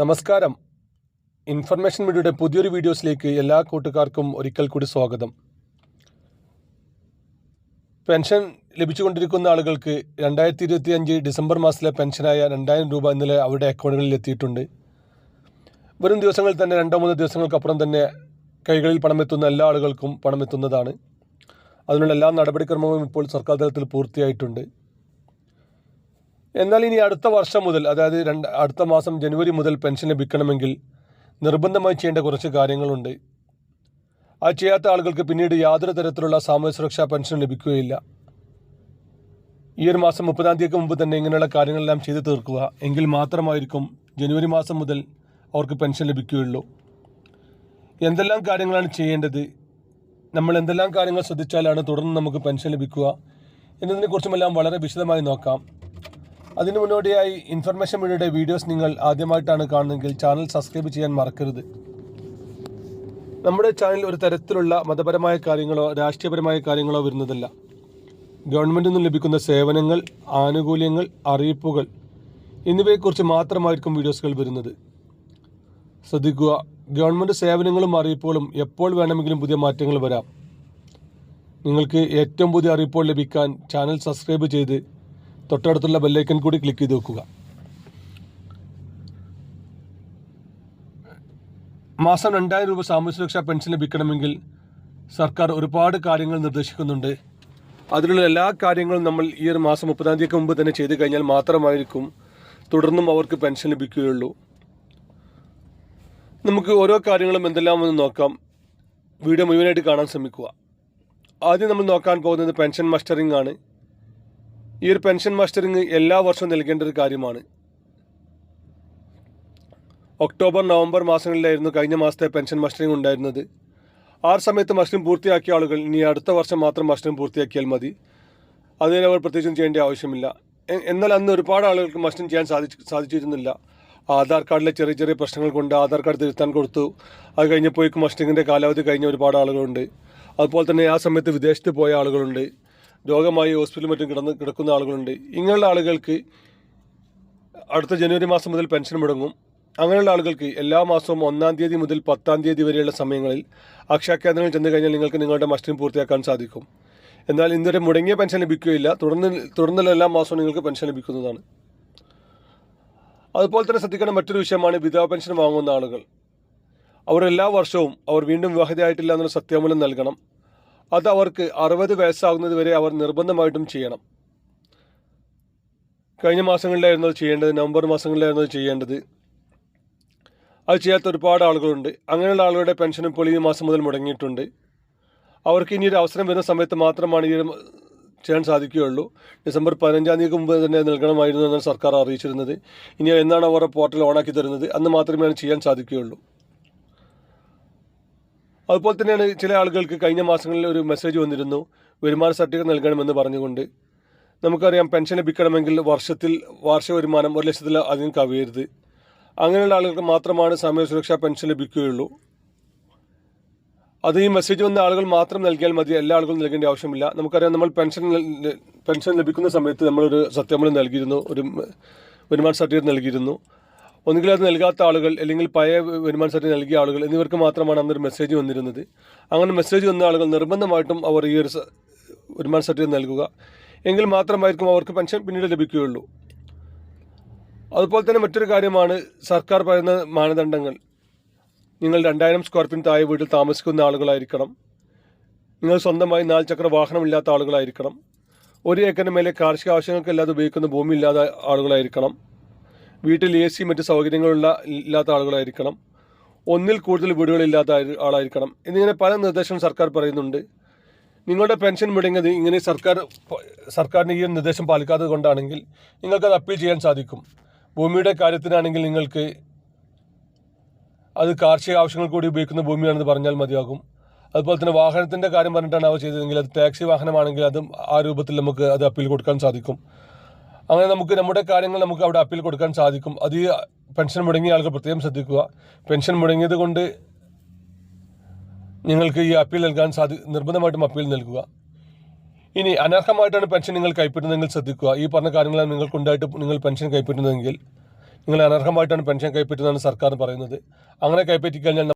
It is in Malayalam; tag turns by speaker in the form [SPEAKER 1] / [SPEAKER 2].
[SPEAKER 1] നമസ്കാരം. ഇൻഫർമേഷൻ മീഡിയയുടെ പുതിയൊരു വീഡിയോസിലേക്ക് എല്ലാ കൂട്ടുകാർക്കും ഒരിക്കൽ കൂടി സ്വാഗതം. പെൻഷൻ ലഭിച്ചുകൊണ്ടിരിക്കുന്ന ആളുകൾക്ക് രണ്ടായിരത്തി ഇരുപത്തി അഞ്ച് ഡിസംബർ മാസത്തിലെ പെൻഷനായ രണ്ടായിരം രൂപ ഇന്നലെ അവരുടെ അക്കൗണ്ടുകളിൽ എത്തിയിട്ടുണ്ട്. വരും ദിവസങ്ങളിൽ തന്നെ രണ്ടോ മൂന്നോ ദിവസങ്ങൾക്കപ്പുറം തന്നെ കൈകളിൽ പണമെത്തുന്ന എല്ലാ ആളുകൾക്കും പണമെത്തുന്നതാണ്. അതിനുള്ള എല്ലാ നടപടിക്രമവും ഇപ്പോൾ സർക്കാർ തലത്തിൽ പൂർത്തിയായിട്ടുണ്ട്. എന്നാൽ ഇനി അടുത്ത വർഷം മുതൽ അതായത് രണ്ട് അടുത്ത മാസം ജനുവരി മുതൽ പെൻഷൻ ലഭിക്കണമെങ്കിൽ നിർബന്ധമായി ചെയ്യേണ്ട കുറച്ച് കാര്യങ്ങളുണ്ട്. ആ ചെയ്യാത്ത ആളുകൾക്ക് പിന്നീട് യാതൊരു തരത്തിലുള്ള സാമൂഹ്യ സുരക്ഷാ പെൻഷൻ ലഭിക്കുകയില്ല. ഈ ഒരു മാസം മുപ്പതാം തീയതിക്ക് മുമ്പ് തന്നെ ഇങ്ങനെയുള്ള കാര്യങ്ങളെല്ലാം ചെയ്തു തീർക്കുക. എങ്കിൽ മാത്രമായിരിക്കും ജനുവരി മാസം മുതൽ അവർക്ക് പെൻഷൻ ലഭിക്കുകയുള്ളൂ. എന്തെല്ലാം കാര്യങ്ങളാണ് ചെയ്യേണ്ടത്? നമ്മൾ എന്തെല്ലാം കാര്യങ്ങൾ ശ്രദ്ധിച്ചാലാണ് തുടർന്ന് നമുക്ക് പെൻഷൻ ലഭിക്കുക? എന്നതിനെക്കുറിച്ചുമെല്ലാം വളരെ വിശദമായി നോക്കാം. അതിനു മുന്നോടിയായി ഇൻഫർമേഷൻ മീഡിയയുടെ വീഡിയോസ് നിങ്ങൾ ആദ്യമായിട്ടാണ് കാണുന്നതെങ്കിൽ ചാനൽ സബ്സ്ക്രൈബ് ചെയ്യാൻ മറക്കരുത്. നമ്മുടെ ചാനൽ ഒരു തരത്തിലുള്ള മതപരമായ കാര്യങ്ങളോ രാഷ്ട്രീയപരമായ കാര്യങ്ങളോ വരുന്നതല്ല. ഗവൺമെന്റിൽ നിന്ന് ലഭിക്കുന്ന സേവനങ്ങൾ ആനുകൂല്യങ്ങൾ അറിയിപ്പുകൾ എന്നിവയെക്കുറിച്ച് മാത്രമായിരിക്കും വീഡിയോസുകൾ വരുന്നത്. ശ്രദ്ധിക്കുക ഗവൺമെന്റ് സേവനങ്ങളും അറിയിപ്പുകളും എപ്പോൾ വേണമെങ്കിലും പുതിയ മാറ്റങ്ങൾ വരാം. നിങ്ങൾക്ക് ഏറ്റവും പുതിയ അറിയിപ്പുകൾ ലഭിക്കാൻ ചാനൽ സബ്സ്ക്രൈബ് ചെയ്ത് തൊട്ടടുത്തുള്ള ബെല്ലൈക്കൻ കൂടി ക്ലിക്ക് ചെയ്ത് വെക്കുക. മാസം രണ്ടായിരം രൂപ സാമൂഹ്യ സുരക്ഷാ പെൻഷൻ ലഭിക്കണമെങ്കിൽ സർക്കാർ ഒരുപാട് കാര്യങ്ങൾ നിർദ്ദേശിക്കുന്നുണ്ട്. അതിലുള്ള എല്ലാ കാര്യങ്ങളും നമ്മൾ ഈ ഒരു മാസം മുപ്പതാം തീയതിക്ക് മുമ്പ് തന്നെ ചെയ്തു കഴിഞ്ഞാൽ മാത്രമായിരിക്കും തുടർന്നും അവർക്ക് പെൻഷൻ ലഭിക്കുകയുള്ളൂ. നമുക്ക് ഓരോ കാര്യങ്ങളും എന്തെല്ലാം എന്ന് നോക്കാം. വീഡിയോ മുഴുവനായിട്ട് കാണാൻ ശ്രമിക്കുക. ആദ്യം നമ്മൾ നോക്കാൻ പോകുന്നത് പെൻഷൻ മസ്റ്ററിംഗ് ആണ്. ഈ ഒരു പെൻഷൻ മസ്റ്ററിങ് എല്ലാ വർഷവും നൽകേണ്ട ഒരു കാര്യമാണ്. ഒക്ടോബർ നവംബർ മാസങ്ങളിലായിരുന്നു കഴിഞ്ഞ മാസത്തെ പെൻഷൻ മസ്റ്ററിങ് ഉണ്ടായിരുന്നത്. ആ സമയത്ത് മസ്റ്ററിങ് പൂർത്തിയാക്കിയ ആളുകൾ ഇനി അടുത്ത വർഷം മാത്രം മസ്റ്ററിങ് പൂർത്തിയാക്കിയാൽ മതി. അതിന് അവർ പ്രത്യേകിച്ചും ചെയ്യേണ്ട ആവശ്യമില്ല. എന്നാൽ അന്ന് ഒരുപാട് ആളുകൾക്ക് മസ്റ്ററിങ് ചെയ്യാൻ സാധിച്ചു സാധിച്ചിരുന്നില്ല. ആധാർ കാർഡിലെ ചെറിയ ചെറിയ പ്രശ്നങ്ങൾ കൊണ്ട് ആധാർ കാർഡ് തിരുത്താൻ കൊടുത്തു. അത് കഴിഞ്ഞപ്പോഴേക്കും മസ്റ്ററിങ്ങിന്റെ കാലാവധി കഴിഞ്ഞ ഒരുപാട് ആളുകളുണ്ട്. അതുപോലെ തന്നെ ആ സമയത്ത് വിദേശത്ത് പോയ ആളുകളുണ്ട്. രോഗമായി ഹോസ്പിറ്റലിൽ മറ്റും കിടന്ന് കിടക്കുന്ന ആളുകളുണ്ട്. ഇങ്ങനെയുള്ള ആളുകൾക്ക് അടുത്ത ജനുവരി മാസം മുതൽ പെൻഷൻ മുടങ്ങും. അങ്ങനെയുള്ള ആളുകൾക്ക് എല്ലാ മാസവും ഒന്നാം തീയതി മുതൽ പത്താം തീയതി വരെയുള്ള സമയങ്ങളിൽ അക്ഷയ കേന്ദ്രങ്ങളിൽ ചെന്ന് കഴിഞ്ഞാൽ നിങ്ങൾക്ക് നിങ്ങളുടെ മസ്റ്റിംഗ് പൂർത്തിയാക്കാൻ സാധിക്കും. എന്നാൽ ഇന്നുവരെ മുടങ്ങിയ പെൻഷൻ ലഭിക്കുകയില്ല. തുടർന്ന് തുടർന്നുള്ള എല്ലാ മാസവും നിങ്ങൾക്ക് പെൻഷൻ ലഭിക്കുന്നതാണ്. അതുപോലെ തന്നെ ശ്രദ്ധിക്കേണ്ട മറ്റൊരു വിഷയമാണ് വിധവാ പെൻഷൻ വാങ്ങുന്ന ആളുകൾ. അവർ എല്ലാ വർഷവും അവർ വീണ്ടും വിവാഹിതയായിട്ടില്ല എന്നുള്ള സത്യാമൂലം നൽകണം. അത് അവർക്ക് അറുപത് വയസ്സാകുന്നത് വരെ അവർ നിർബന്ധമായിട്ടും ചെയ്യണം. കഴിഞ്ഞ മാസങ്ങളിലായിരുന്നു അത് ചെയ്യേണ്ടത്. നവംബർ മാസങ്ങളിലായിരുന്നു അത് ചെയ്യേണ്ടത്. അത് ചെയ്യാത്ത ഒരുപാട് ആളുകളുണ്ട്. അങ്ങനെയുള്ള ആളുകളുടെ പെൻഷൻ ഇപ്പോൾ ഈ മാസം മുതൽ മുടങ്ങിയിട്ടുണ്ട്. അവർക്ക് ഇനി ഒരു അവസരം വരുന്ന സമയത്ത് മാത്രമാണ് ഈ ചെയ്യാൻ സാധിക്കുകയുള്ളൂ. ഡിസംബർ പതിനഞ്ചാം തീയതിക്ക് മുമ്പ് തന്നെ നൽകണമായിരുന്നു എന്നാണ് സർക്കാർ അറിയിച്ചിരുന്നത്. ഇനി എന്നാണ് അവരുടെ പോർട്ടൽ ഓണാക്കി തരുന്നത്? അന്ന് മാത്രമേ ചെയ്യാൻ സാധിക്കുകയുള്ളൂ. അതുപോലെ തന്നെയാണ് ചില ആളുകൾക്ക് കഴിഞ്ഞ മാസങ്ങളിൽ ഒരു മെസ്സേജ് വന്നിരുന്നു. വരുമാന സർട്ടിഫിക്കറ്റ് നൽകണമെന്ന് പറഞ്ഞുകൊണ്ട്. നമുക്കറിയാം പെൻഷൻ ലഭിക്കണമെങ്കിൽ വർഷത്തിൽ വാർഷിക വരുമാനം ഒരു ലക്ഷത്തിൽ അധികം കവിയരുത്. അങ്ങനെയുള്ള ആളുകൾക്ക് മാത്രമാണ് സമയ സുരക്ഷാ പെൻഷൻ ലഭിക്കുകയുള്ളൂ. അത് ഈ മെസ്സേജ് വന്ന ആളുകൾ മാത്രം നൽകിയാൽ മതി. എല്ലാ ആളുകളും നൽകേണ്ട ആവശ്യമില്ല. നമുക്കറിയാം നമ്മൾ പെൻഷൻ പെൻഷൻ ലഭിക്കുന്ന സമയത്ത് നമ്മളൊരു സത്യാമൂലം നൽകിയിരുന്നു. ഒരു വരുമാന സർട്ടിഫിക്കറ്റ് നൽകിയിരുന്നു. ഒന്നുകിൽ അത് നൽകാത്ത ആളുകൾ അല്ലെങ്കിൽ പഴയ വരുമാന സർട്ടിഫിക്കറ്റ് നൽകിയ ആളുകൾ എന്നിവർക്ക് മാത്രമാണ് അന്നൊരു മെസ്സേജ് വന്നിരുന്നത്. അങ്ങനെ മെസ്സേജ് വന്ന ആളുകൾ നിർബന്ധമായിട്ടും അവർ ഈ ഒരു വരുമാന സർട്ടിഫിക്കറ്റ് നൽകുക. എങ്കിൽ മാത്രമായിരിക്കും അവർക്ക് പെൻഷൻ പിന്നീട് ലഭിക്കുകയുള്ളൂ. അതുപോലെ തന്നെ മറ്റൊരു കാര്യമാണ് സർക്കാർ പറയുന്ന മാനദണ്ഡങ്ങൾ. നിങ്ങൾ രണ്ടായിരം സ്ക്വയർ ഫീറ്റ് താഴെ വീട്ടിൽ താമസിക്കുന്ന ആളുകളായിരിക്കണം. നിങ്ങൾ സ്വന്തമായി നാല് ചക്ര വാഹനമില്ലാത്ത ആളുകളായിരിക്കണം. ഒരു ഏക്കറിന് മേലെ കാർഷിക ആവശ്യങ്ങൾക്കല്ലാതെ ഉപയോഗിക്കുന്ന ഭൂമി ഇല്ലാത്ത ആളുകളായിരിക്കണം. വീട്ടിൽ എ സി മറ്റ് സൗകര്യങ്ങളുള്ള ഇല്ലാത്ത ആളുകളായിരിക്കണം. ഒന്നിൽ കൂടുതൽ വീടുകളില്ലാത്ത ആളായിരിക്കണം. എന്നിങ്ങനെ പല നിർദ്ദേശം സർക്കാർ പറയുന്നുണ്ട്. നിങ്ങളുടെ പെൻഷൻ മുടങ്ങിയത് ഇങ്ങനെ സർക്കാർ സർക്കാരിന് ഈ നിർദ്ദേശം പാലിക്കാത്തത് കൊണ്ടാണെങ്കിൽ നിങ്ങൾക്കത് അപ്പീൽ ചെയ്യാൻ സാധിക്കും. ഭൂമിയുടെ കാര്യത്തിനാണെങ്കിൽ നിങ്ങൾക്ക് അത് കാർഷിക ആവശ്യങ്ങൾ കൂടി ഉപയോഗിക്കുന്ന ഭൂമിയാണെന്ന് പറഞ്ഞാൽ മതിയാകും. അതുപോലെ തന്നെ വാഹനത്തിന്റെ കാര്യം പറഞ്ഞിട്ടാണ് അവ ചെയ്തതെങ്കിൽ അത് ടാക്സി വാഹനമാണെങ്കിൽ അതും ആ രൂപത്തിൽ നമുക്ക് അത് അപ്പീൽ കൊടുക്കാൻ സാധിക്കും. അങ്ങനെ നമുക്ക് നമ്മുടെ കാര്യങ്ങൾ നമുക്ക് അവിടെ അപ്പീൽ കൊടുക്കാൻ സാധിക്കും. അത് ഈ പെൻഷൻ മുടങ്ങിയ ആളുകൾ പ്രത്യേകം ശ്രദ്ധിക്കുക. പെൻഷൻ മുടങ്ങിയത് കൊണ്ട് നിങ്ങൾക്ക് ഈ അപ്പീൽ നൽകാൻ സാധി നിർബന്ധമായിട്ടും അപ്പീൽ നൽകുക. ഇനി അനർഹമായിട്ടാണ് പെൻഷൻ നിങ്ങൾ കൈപ്പറ്റുന്നതെങ്കിൽ ശ്രദ്ധിക്കുക. ഈ പറഞ്ഞ കാര്യങ്ങളാണ് നിങ്ങൾക്കുണ്ടായിട്ട് നിങ്ങൾ പെൻഷൻ കൈപ്പറ്റുന്നതെങ്കിൽ നിങ്ങൾ അനർഹമായിട്ടാണ് പെൻഷൻ കൈപ്പറ്റുന്നതെന്ന് സർക്കാർ പറയുന്നത്. അങ്ങനെ കൈപ്പറ്റി കഴിഞ്ഞാൽ